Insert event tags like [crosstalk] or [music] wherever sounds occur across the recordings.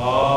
할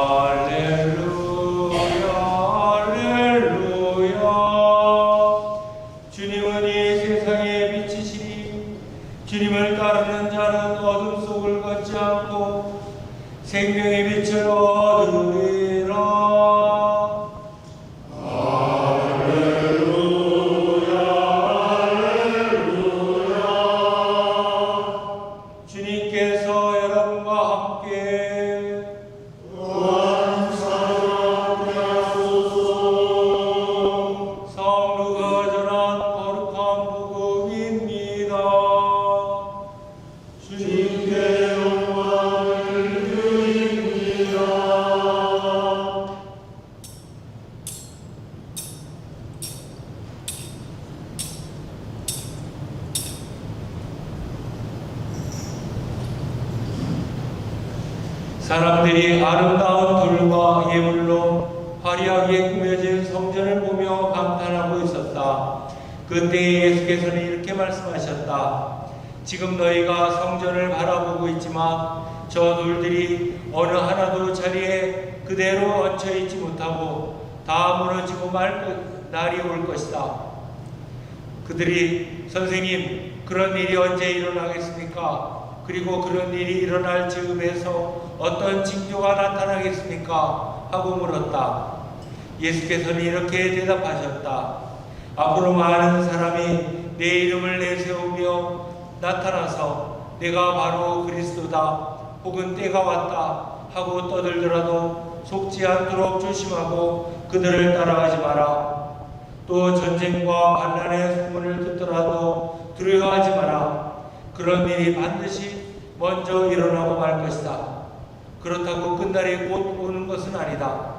사람들이 아름다운 돌과 예물로 화려하게 꾸며진 성전을 보며 감탄하고 있었다. 그때 예수께서는 이렇게 말씀하셨다. 지금 너희가 성전을 바라보고 있지만 저 돌들이 어느 하나도 자리에 그대로 얹혀 있지 못하고 다 무너지고 말 것- 날이 올 것이다. 그들이 선생님 그런 일이 언제 일어나겠습니까? 그리고 그런 일이 일어날 즈음에서 어떤 징조가 나타나겠습니까? 하고 물었다. 예수께서는 이렇게 대답하셨다. 앞으로 많은 사람이 내 이름을 내세우며 나타나서 내가 바로 그리스도다 혹은 때가 왔다 하고 떠들더라도 속지 않도록 조심하고 그들을 따라가지 마라. 또 전쟁과 반란의 소문을 듣더라도 두려워하지 마라. 그런 일이 반드시 먼저 일어나고 말 것이다. 그렇다고 끝날이 곧 오는 것은 아니다.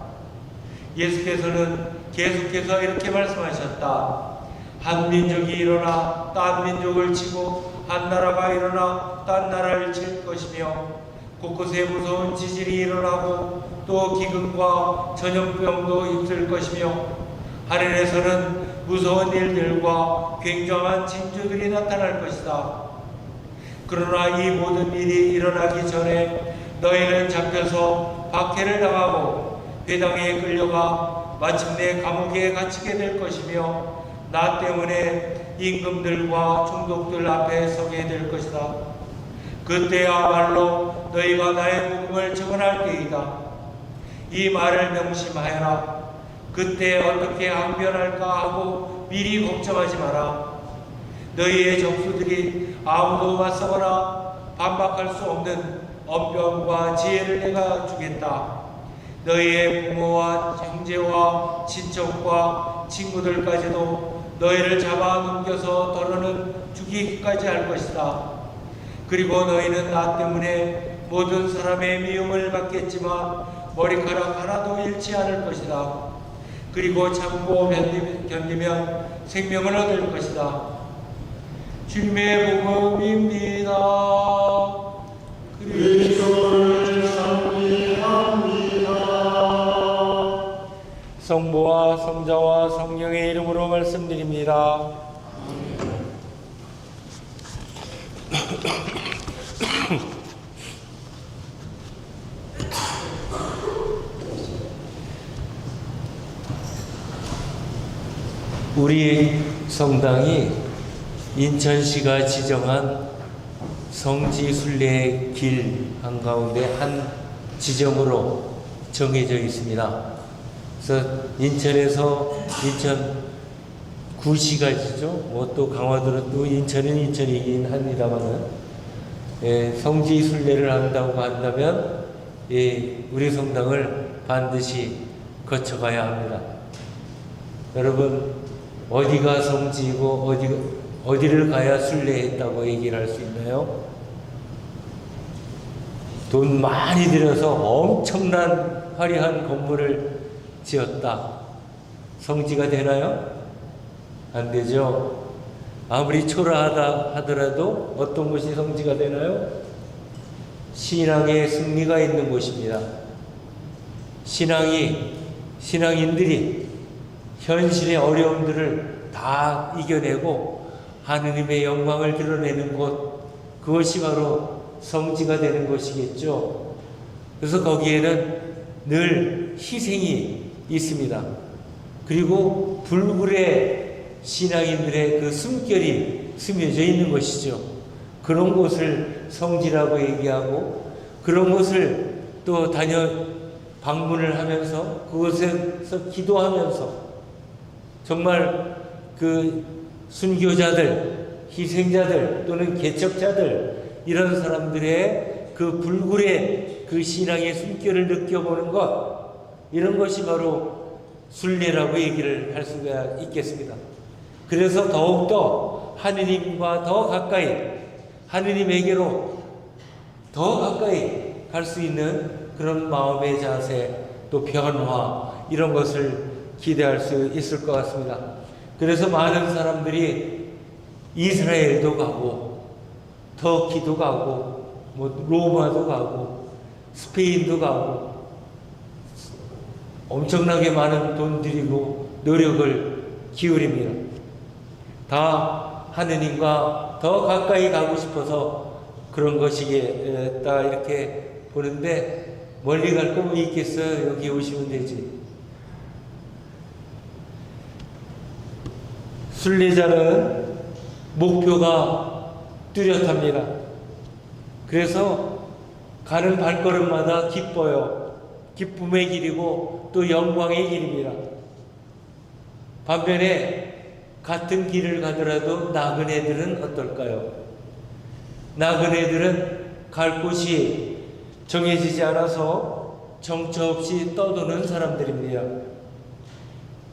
예수께서는 계속해서 이렇게 말씀하셨다. 한 민족이 일어나 딴 민족을 치고 한 나라가 일어나 딴 나라를 칠 것이며 곳곳에 무서운 지진이 일어나고 또 기근과 전염병도 있을 것이며 하늘에서는 무서운 일들과 굉장한 징조들이 나타날 것이다. 그러나 이 모든 일이 일어나기 전에 너희는 잡혀서 박해를 당하고 회당에 끌려가 마침내 감옥에 갇히게 될 것이며 나 때문에 임금들과 총독들 앞에 서게 될 것이다. 그때야말로 너희가 나의 복음을 증언할 때이다. 이 말을 명심하여라. 그때 어떻게 항변할까 하고 미리 걱정하지 마라. 너희의 적수들이 아무도 맞서거나 반박할 수 없는 언변과 지혜를 내가 주겠다. 너희의 부모와 형제와 친척과 친구들까지도 너희를 잡아 넘겨서 더러는 죽이기까지 할 것이다. 그리고 너희는 나 때문에 모든 사람의 미움을 받겠지만 머리카락 하나도 잃지 않을 것이다. 그리고 참고 견디- 견디면 생명을 얻을 것이다. 주님의 복음입니다. 그리스도를 찬미합니다. 성부와 성자와 성령의 이름으로 말씀드립니다. 우리 성당이 인천시가 지정한 성지 순례 길 한가운데 한 지점으로 정해져 있습니다. 그래서 인천에서 인천 구시가지죠. 뭐 또 강화도는 또 인천은 인천이긴 합니다만은 예, 성지 순례를 한다고 한다면 예, 우리 성당을 반드시 거쳐가야 합니다. 여러분 어디가 성지이고 어디 어디를 가야 순례했다고 얘기를 할 수 있나요? 돈 많이 들여서 엄청난 화려한 건물을 지었다. 성지가 되나요? 안 되죠. 아무리 초라하다 하더라도 어떤 곳이 성지가 되나요? 신앙의 승리가 있는 곳입니다. 신앙이 신앙인들이 현실의 어려움들을 다 이겨내고 하느님의 영광을 드러내는 곳 그것이 바로 성지가 되는 것이겠죠. 그래서 거기에는 늘 희생이 있습니다. 그리고 불굴의 신앙인들의 그 숨결이 스며져 있는 것이죠. 그런 곳을 성지라고 얘기하고 그런 곳을 또 다녀 방문을 하면서 그곳에서 기도하면서 정말 그 순교자들, 희생자들 또는 개척자들 이런 사람들의 그 불굴의 그 신앙의 숨결을 느껴보는 것 이런 것이 바로 순례라고 얘기를 할 수가 있겠습니다. 그래서 더욱더 하느님과 더 가까이 하느님에게로 더 가까이 갈 수 있는 그런 마음의 자세 또 변화 이런 것을 기대할 수 있을 것 같습니다. 그래서 많은 사람들이 이스라엘도 가고 터키도 가고 뭐 로마도 가고 스페인도 가고 엄청나게 많은 돈 들이고 노력을 기울입니다. 다 하느님과 더 가까이 가고 싶어서 그런 것이겠다 이렇게 보는데 멀리 갈 거면 있겠어요. 여기 오시면 되지. 순례자는 목표가 뚜렷합니다. 그래서 가는 발걸음마다 기뻐요. 기쁨의 길이고 또 영광의 길입니다. 반면에 같은 길을 가더라도 나그네들은 어떨까요? 나그네들은 갈 곳이 정해지지 않아서 정처 없이 떠도는 사람들입니다.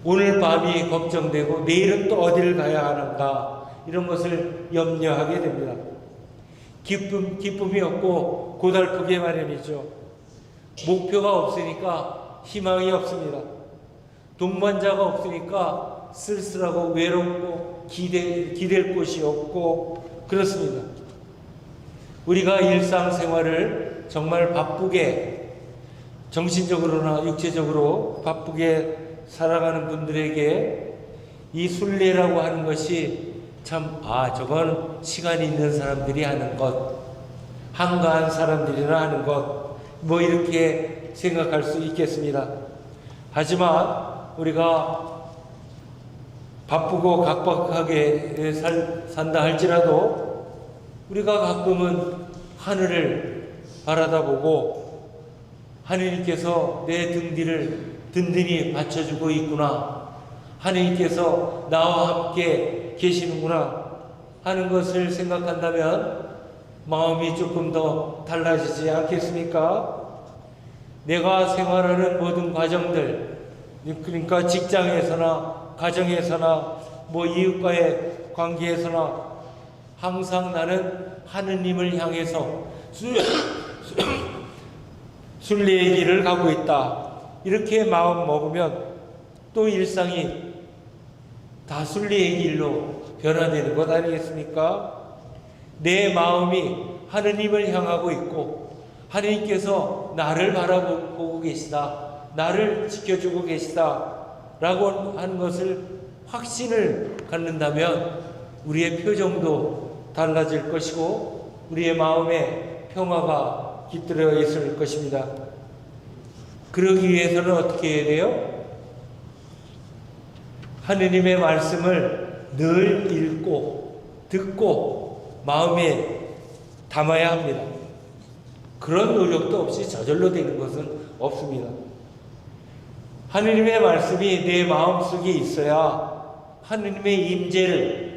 오늘 밤이 걱정되고 내일은 또 어디를 가야 하는가 이런 것을 염려하게 됩니다. 기쁨 기쁨이 없고 고달프게 마련이죠. 목표가 없으니까 희망이 없습니다. 동반자가 없으니까 쓸쓸하고 외롭고 기대 기댈 곳이 없고 그렇습니다. 우리가 일상생활을 정말 바쁘게 정신적으로나 육체적으로 바쁘게 살아가는 분들에게 이 순례라고 하는 것이 참, 아, 저건 시간이 있는 사람들이 하는 것, 한가한 사람들이나 하는 것, 뭐 이렇게 생각할 수 있겠습니다. 하지만 우리가 바쁘고 각박하게 살, 산다 할지라도 우리가 가끔은 하늘을 바라다 보고 하느님께서 내 등 뒤를 든든히 받쳐주고 있구나. 하느님께서 나와 함께 계시는구나 하는 것을 생각한다면 마음이 조금 더 달라지지 않겠습니까? 내가 생활하는 모든 과정들, 그러니까 직장에서나 가정에서나 뭐 이웃과의 관계에서나 항상 나는 하느님을 향해서 순례의 길을 가고 있다. 이렇게 마음 먹으면 또 일상이 다 순례의 길로 변화되는 것 아니겠습니까? 내 마음이 하느님을 향하고 있고 하느님께서 나를 바라보고 계시다. 나를 지켜주고 계시다. 라고 하는 것을 확신을 갖는다면 우리의 표정도 달라질 것이고 우리의 마음에 평화가 깃들어 있을 것입니다. 그러기 위해서는 어떻게 해야 돼요? 하느님의 말씀을 늘 읽고 듣고 마음에 담아야 합니다. 그런 노력도 없이 저절로 되는 것은 없습니다. 하느님의 말씀이 내 마음속에 있어야 하느님의 임재를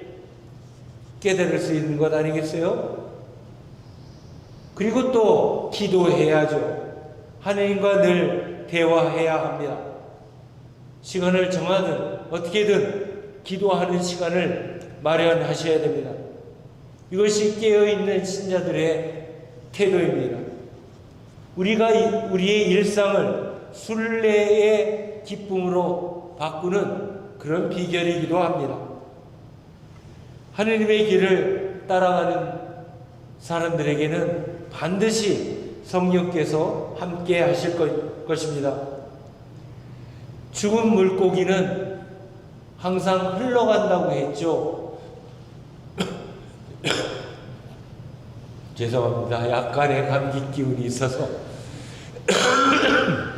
깨달을 수 있는 것 아니겠어요? 그리고 또 기도해야죠. 하느님과 늘 대화해야 합니다. 시간을 정하든 어떻게든 기도하는 시간을 마련하셔야 됩니다. 이것이 깨어있는 신자들의 태도입니다. 우리가 우리의 일상을 순례의 기쁨으로 바꾸는 그런 비결이기도 합니다. 하느님의 길을 따라가는 사람들에게는 반드시 성령께서 함께 하실 것입니다. 죽은 물고기는 항상 흘러간다고 했죠. [coughs] 죄송합니다. 약간의 감기 기운이 있어서 [coughs]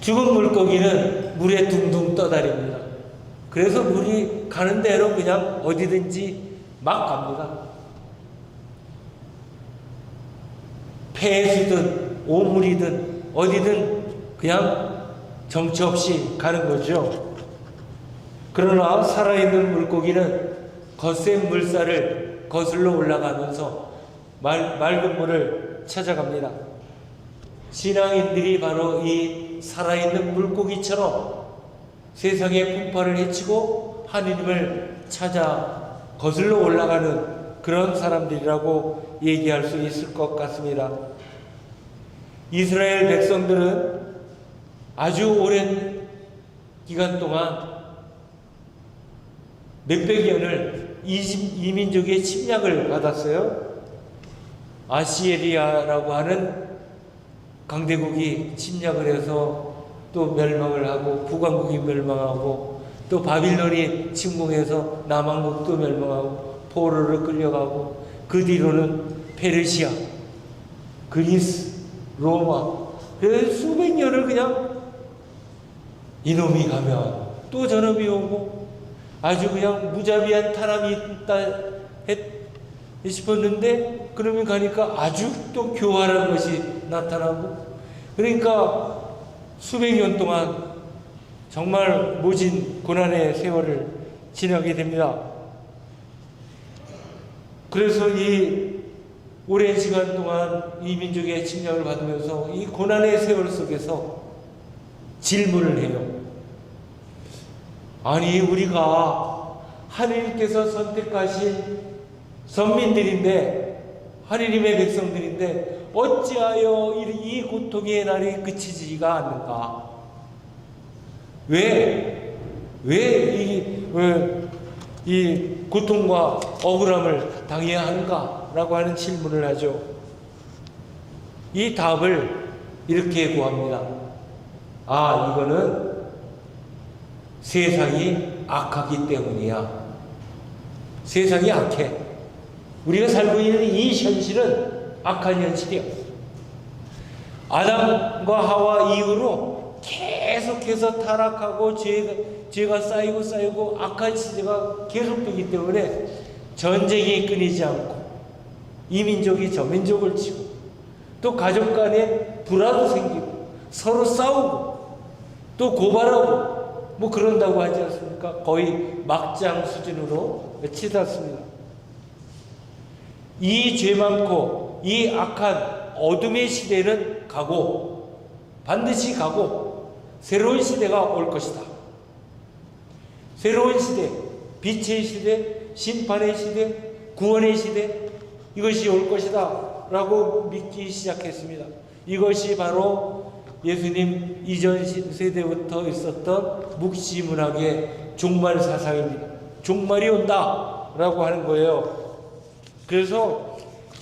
죽은 물고기는 물에 둥둥 떠다닙니다. 그래서 물이 가는 대로 그냥 어디든지 막 갑니다. 폐수든 오물이든 어디든 그냥 정처 없이 가는 거죠. 그러나 살아있는 물고기는 거센 물살을 거슬러 올라가면서 말, 맑은 물을 찾아갑니다. 신앙인들이 바로 이 살아있는 물고기처럼 세상의 풍파를 헤치고 하느님을 찾아 거슬러 올라가는 그런 사람들이라고 얘기할 수 있을 것 같습니다. 이스라엘 백성들은 아주 오랜 기간 동안 몇백 년을 이집- 이민족의 침략을 받았어요. 아시에리아라고 하는 강대국이 침략을 해서 또 멸망을 하고 북왕국이 멸망하고 또 바빌론이 침공해서 남왕국도 멸망하고 포로를 끌려가고 그 뒤로는 페르시아, 그리스, 로마 그래서 수백 년을 그냥 이놈이 가면 또 저놈이 오고 아주 그냥 무자비한 탄압이 있다 했, 싶었는데 그러면 가니까 아주 또 교활한 것이 나타나고 그러니까 수백 년 동안 정말 모진 고난의 세월을 지나게 됩니다. 그래서 이 오랜 시간 동안 이 민족의 침략을 받으면서 이 고난의 세월 속에서 질문을 해요. 아니 우리가 하느님께서 선택하신 선민들인데 하느님의 백성들인데 어찌하여 이- 이 고통의 날이 그치지가 않는가? 왜? 왜이 어, 이 고통과 억울함을 당해야 하는가 라고 하는 질문을 하죠. 이 답을 이렇게 구합니다. 아, 이거는 세상이 악하기 때문이야. 세상이 악해. 우리가 살고 있는 이 현실은 악한 현실이야. 아담과 하와 이후로 계속해서 타락하고 죄가, 죄가 쌓이고 쌓이고 악한 시대가 계속되기 때문에 전쟁이 끊이지 않고 이 민족이 저 민족을 치고 또 가족 간에 불화도 생기고 서로 싸우고 또 고발하고 뭐 그런다고 하지 않습니까? 거의 막장 수준으로 치닫습니다. 이 죄 많고 이 악한 어둠의 시대는 가고 반드시 가고 새로운 시대가 올 것이다. 새로운 시대, 빛의 시대, 심판의 시대, 구원의 시대 이것이 올 것이다 라고 믿기 시작했습니다. 이것이 바로 예수님 이전 시- 세대부터 있었던 묵시문학의 종말 사상입니다. 종말이 온다 라고 하는 거예요. 그래서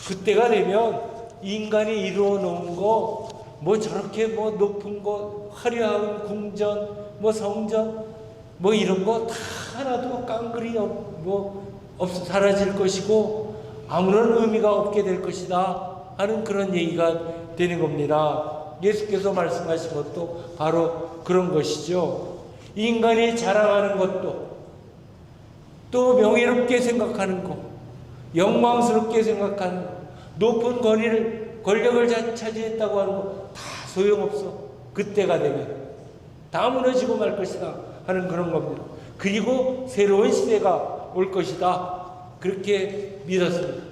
그때가 되면 인간이 이루어 놓은 거, 뭐 저렇게 뭐 높은 거, 화려한 궁전, 뭐 성전, 뭐 이런 거 다 하나도 깡그리 없, 뭐 없, 사라질 것이고 아무런 의미가 없게 될 것이다 하는 그런 얘기가 되는 겁니다. 예수께서 말씀하신 것도 바로 그런 것이죠. 인간이 자랑하는 것도 또 명예롭게 생각하는 것, 영광스럽게 생각하는 것, 높은 권위를 권력을 자- 차지했다고 하는 것다 소용없어. 그때가 되면 다 무너지고 말 것이다 하는 그런 겁니다. 그리고 새로운 시대가 올 것이다. 그렇게 믿었습니다.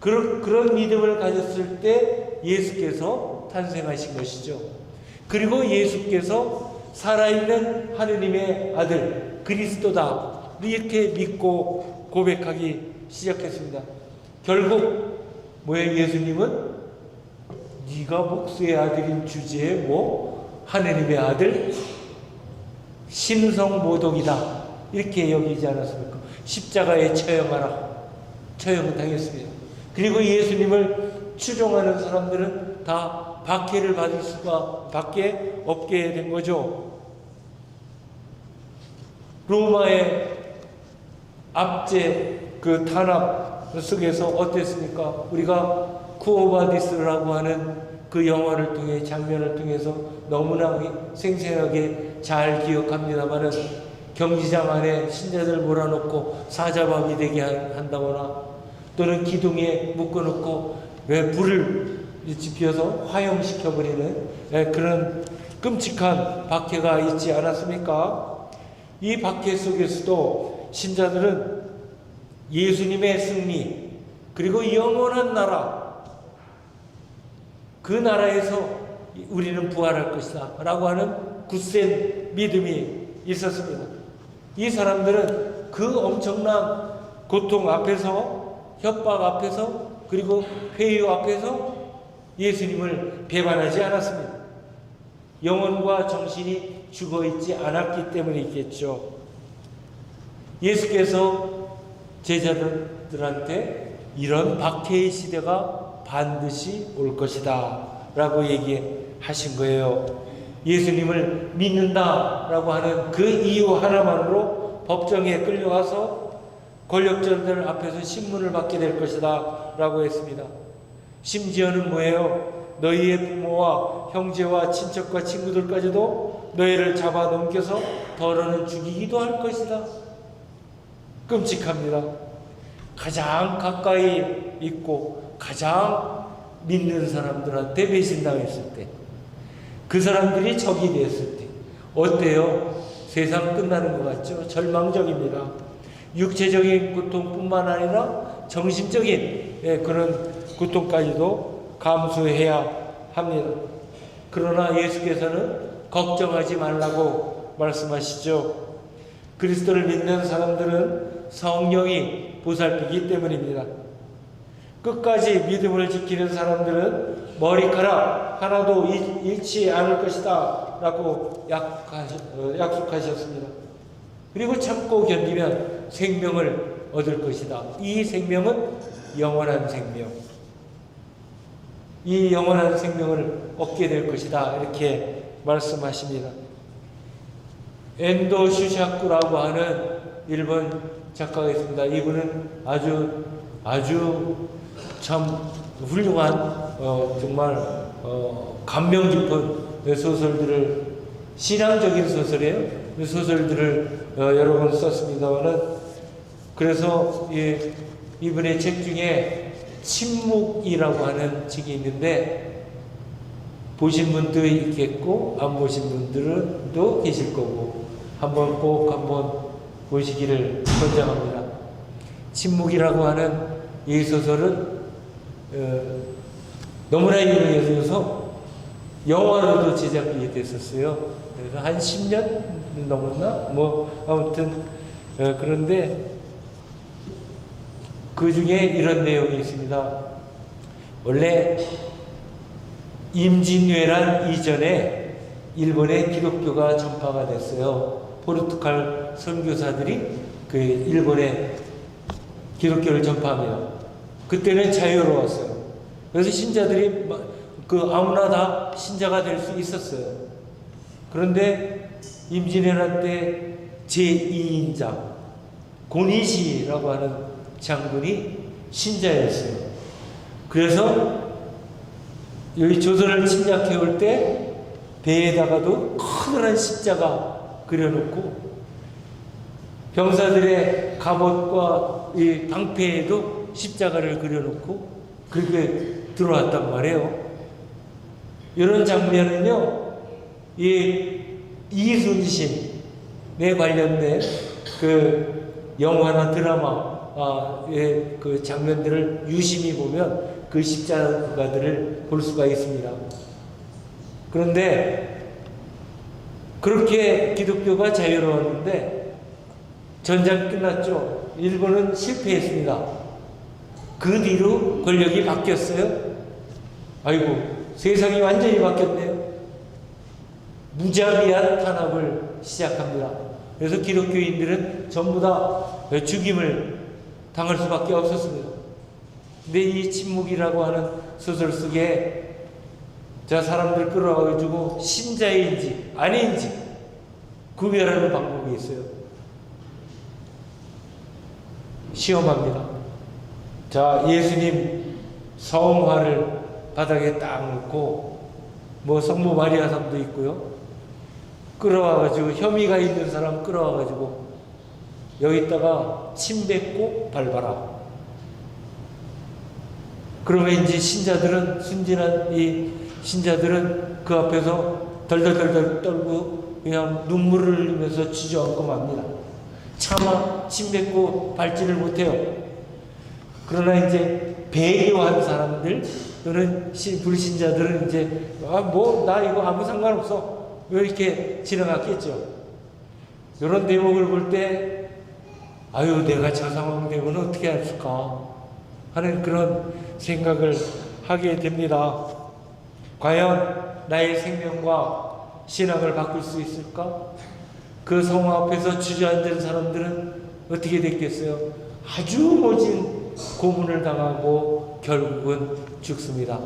그런, 그런 믿음을 가졌을 때 예수께서 탄생하신 것이죠. 그리고 예수께서 살아있는 하느님의 아들 그리스도다. 이렇게 믿고 고백하기 시작했습니다. 결국 뭐예요? 예수님은 네가 목수의 아들인 주제에 뭐 하느님의 아들 신성모독이다 이렇게 여기지 않았습니까? 십자가에 처형하라 처형당했습니다. 그리고 예수님을 추종하는 사람들은 다 박해를 받을 수가 밖에 없게 된 거죠. 로마의 압제 그 탄압 속에서 어땠습니까? 우리가 쿠오바디스라고 하는 그 영화를 통해 장면을 통해서 너무나 생생하게 잘 기억합니다만은 경기장 안에 신자들 몰아놓고 사자밥이 되게 한- 한다거나 또는 기둥에 묶어놓고 왜 불을 지펴서 화염시켜버리는 예, 그런 끔찍한 박해가 있지 않았습니까? 이 박해 속에서도 신자들은 예수님의 승리 그리고 영원한 나라 그 나라에서 우리는 부활할 것이다 라고 하는 굳센 믿음이 있었습니다. 이 사람들은 그 엄청난 고통 앞에서 협박 앞에서 그리고 회유 앞에서 예수님을 배반하지 않았습니다. 영혼과 정신이 죽어 있지 않았기 때문이겠죠. 예수께서 제자들한테 이런 박해의 시대가 반드시 올 것이다 라고 얘기하신 거예요. 예수님을 믿는다라고 하는 그 이유 하나만으로 법정에 끌려가서 권력자들 앞에서 신문을 받게 될 것이다 라고 했습니다. 심지어는 뭐예요? 너희의 부모와 형제와 친척과 친구들까지도 너희를 잡아 넘겨서 더러는 죽이기도 할 것이다. 끔찍합니다. 가장 가까이 있고 가장 믿는 사람들한테 배신당했을 때, 그 사람들이 적이 됐을 때, 어때요? 세상 끝나는 것 같죠? 절망적입니다. 육체적인 고통뿐만 아니라 정신적인 예, 그런 고통까지도 감수해야 합니다. 그러나 예수께서는 걱정하지 말라고 말씀하시죠. 그리스도를 믿는 사람들은 성령이 보살피기 때문입니다. 끝까지 믿음을 지키는 사람들은 머리카락 하나도 잃- 잃지 않을 것이다 라고 어, 약속하셨습니다. 그리고 참고 견디면 생명을 얻을 것이다. 이 생명은 영원한 생명. 이 영원한 생명을 얻게 될 것이다. 이렇게 말씀하십니다. 엔도 슈샤쿠라고 하는 일본 작가가 있습니다. 이분은 아주 아주 참 훌륭한 어, 정말 어, 감명 깊은 소설들을 신앙적인 소설이에요. 그 소설들을 어, 여러 번 썼습니다만은 그래서 이, 이분의 책 중에 침묵이라고 하는 책이 있는데 보신 분도 있겠고 안 보신 분들은 또 계실 거고 한번 꼭 한번 보시기를 권장합니다. 침묵이라고 하는 이 소설은 어, 너무나 유명해서 영화로도 제작이 됐었어요. 그래서 한 10년 넘었나? 뭐 아무튼 어, 그런데 그 중에 이런 내용이 있습니다. 원래 임진왜란 이전에 일본에 기독교가 전파가 됐어요. 포르투갈 선교사들이 그 일본에 기독교를 전파합니다. 그때는 자유로웠어요. 그래서 신자들이 마- 그 아무나 다 신자가 될 수 있었어요. 그런데 임진왜란 때 제2인자 고니시라고 하는 장군이 신자였어요. 그래서 여기 조선을 침략해 올 때 배에다가도 커다란 십자가 그려놓고 병사들의 갑옷과 이 방패에도 십자가를 그려놓고 그렇게 들어왔단 말이에요. 이런 장면은요, 이 이순신에 관련된 그 영화나 드라마 의 그 장면들을 유심히 보면 그 십자가들을 볼 수가 있습니다. 그런데 그렇게 기독교가 자유로웠는데 전쟁 끝났죠. 일본은 실패했습니다. 그 뒤로 권력이 바뀌었어요. 아이고, 세상이 완전히 바뀌었네요. 무자비한 탄압을 시작합니다. 그래서 기독교인들은 전부 다 죽임을 당할 수밖에 없었습니다. 근데 이 침묵이라고 하는 소설 속에 자 사람들 끌어가지고 신자인지 아닌지 구별하는 방법이 있어요. 시험합니다. 자 예수님 성화를 바닥에 딱 놓고 뭐 성모 마리아 상도 있고요. 끌어와가지고 혐의가 있는 사람 끌어와가지고 여기다가 침 뱉고 밟아라. 그러면 이제 신자들은 순진한 이 신자들은 그 앞에서 덜덜덜덜 떨고 그냥 눈물을 흘리면서 주저앉고 맙니다. 차마 침 뱉고 밟지를 못해요. 그러나 이제 배교한 사람들 또는 신- 불신자들은 이제 아 뭐 나 이거 아무 상관없어 왜 이렇게 지나갔겠죠. 이런 대목을 볼 때 아유 내가 저 상황 되면 어떻게 할까 하는 그런 생각을 하게 됩니다. 과연 나의 생명과 신앙을 바꿀 수 있을까? 그 성화 앞에서 주저앉은 사람들은 어떻게 됐겠어요? 아주 모진 고문을 당하고 결국은 죽습니다.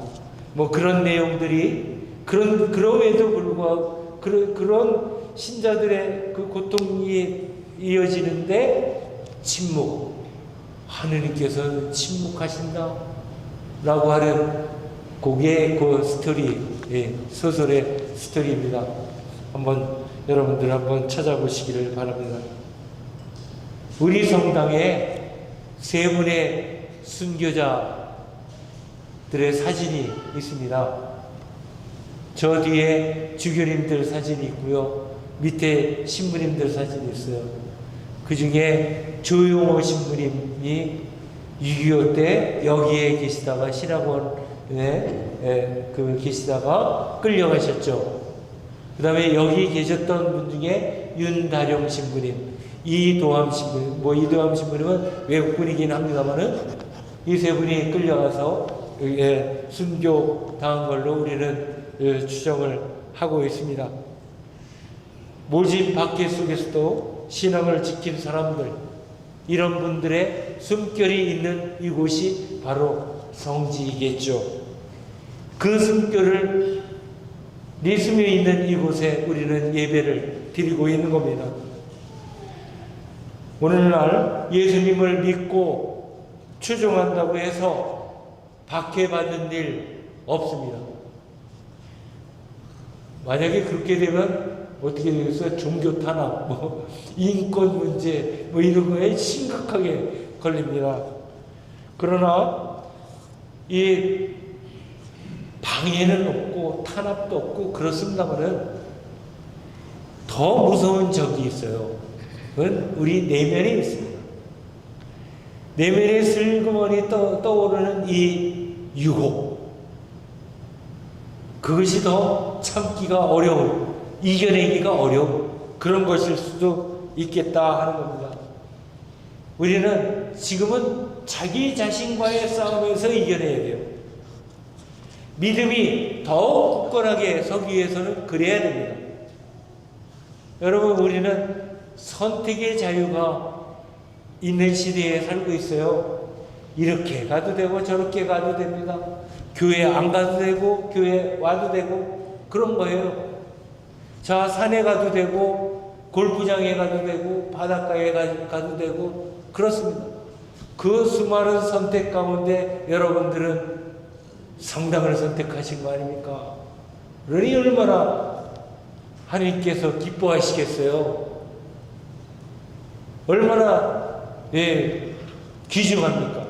뭐 그런 내용들이 그런 그럼에도 불구하고 그런 그런 신자들의 그 고통이 이어지는데 침묵 하느님께서는 침묵하신다라고 하는 그게 그 스토리 예, 소설의 스토리입니다. 한번 여러분들 한번 찾아보시기를 바랍니다. 우리 성당에 세 분의 순교자들의 사진이 있습니다. 저 뒤에 주교님들 사진이 있고요. 밑에 신부님들 사진이 있어요. 그 중에 조용호 신부님이 6.25 때 여기에 계시다가 신학원에 에, 그 계시다가 끌려가셨죠. 그 다음에 여기 계셨던 분 중에 윤다령 신부님, 이도함 신부님, 뭐 이도함 신부님은 외국분이긴 합니다만은 이 세 분이 끌려가서 예, 순교 당한 걸로 우리는 예, 추정을 하고 있습니다. 모진 박해 속에서도 신앙을 지킨 사람들, 이런 분들의 숨결이 있는 이곳이 바로 성지이겠죠. 그 숨결을 리스며 있는 이곳에 우리는 예배를 드리고 있는 겁니다. 오늘날 예수님을 믿고 추종한다고 해서 박해받는 일 없습니다. 만약에 그렇게 되면 어떻게 되겠어요? 종교 탄압, 뭐 [laughs] 인권 문제, 뭐 이런 거에 심각하게 걸립니다. 그러나 이 방해는 없고 탄압도 없고 그렇습니다만은 더 무서운 적이 있어요. 그건 우리 내면에 있습니다. 내면에 슬그머니 떠, 떠오르는 이 유혹. 그것이 더 참기가 어려운, 이겨내기가 어려운 그런 것일 수도 있겠다 하는 겁니다. 우리는 지금은 자기 자신과의 싸움에서 이겨내야 돼요. 믿음이 더욱 굳건하게 서기 위해서는 그래야 됩니다. 여러분, 우리는 선택의 자유가 있는 시대에 살고 있어요. 이렇게 가도 되고 저렇게 가도 됩니다. 교회 안 가도 되고 교회 와도 되고 그런 거예요. 자, 산에 가도 되고 골프장에 가도 되고 바닷가에 가- 가도 되고 그렇습니다. 그 수많은 선택 가운데 여러분들은 성당을 선택하신 거 아닙니까? 그러니 얼마나 하나님께서 기뻐하시겠어요? 얼마나 예, 귀중합니까?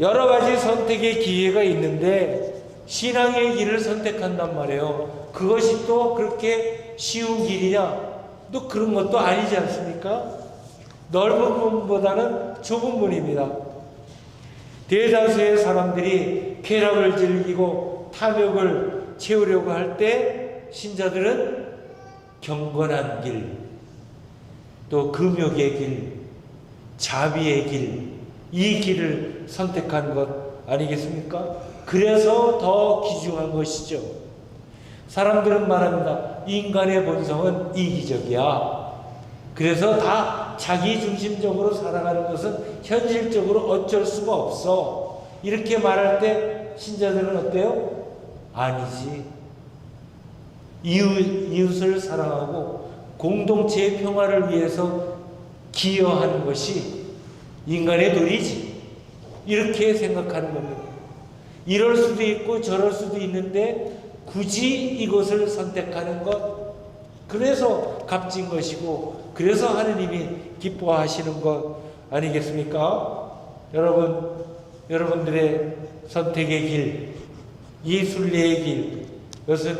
여러 가지 선택의 기회가 있는데 신앙의 길을 선택한단 말이에요. 그것이 또 그렇게 쉬운 길이냐? 또 그런 것도 아니지 않습니까? 넓은 문보다는 좁은 문입니다. 대다수의 사람들이 쾌락을 즐기고 탐욕을 채우려고 할 때 신자들은 경건한 길, 또 금욕의 길, 자비의 길, 이 길을 선택한 것 아니겠습니까? 그래서 더 귀중한 것이죠. 사람들은 말합니다. 인간의 본성은 이기적이야. 그래서 다 자기 중심적으로 살아가는 것은 현실적으로 어쩔 수가 없어. 이렇게 말할 때 신자들은 어때요? 아니지. 이웃, 이웃을 사랑하고 공동체의 평화를 위해서 기여하는 것이 인간의 도리지. 이렇게 생각하는 겁니다. 이럴 수도 있고 저럴 수도 있는데 굳이 이것을 선택하는 것 그래서 값진 것이고 그래서 하느님이 기뻐하시는 것 아니겠습니까? 여러분 여러분들의 선택의 길, 이 순례의 길, 이것은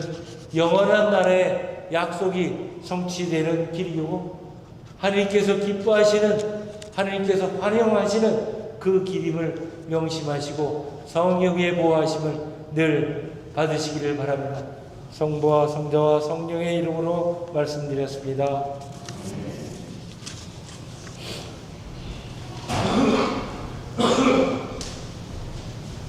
영원한 나라의 약속이 성취되는 길이고 하나님께서 기뻐하시는 하나님께서 환영하시는 그 길임을 명심하시고 성령의 보호하심을 늘 받으시기를 바랍니다. 성부와 성자와 성령의 이름으로 말씀드렸습니다.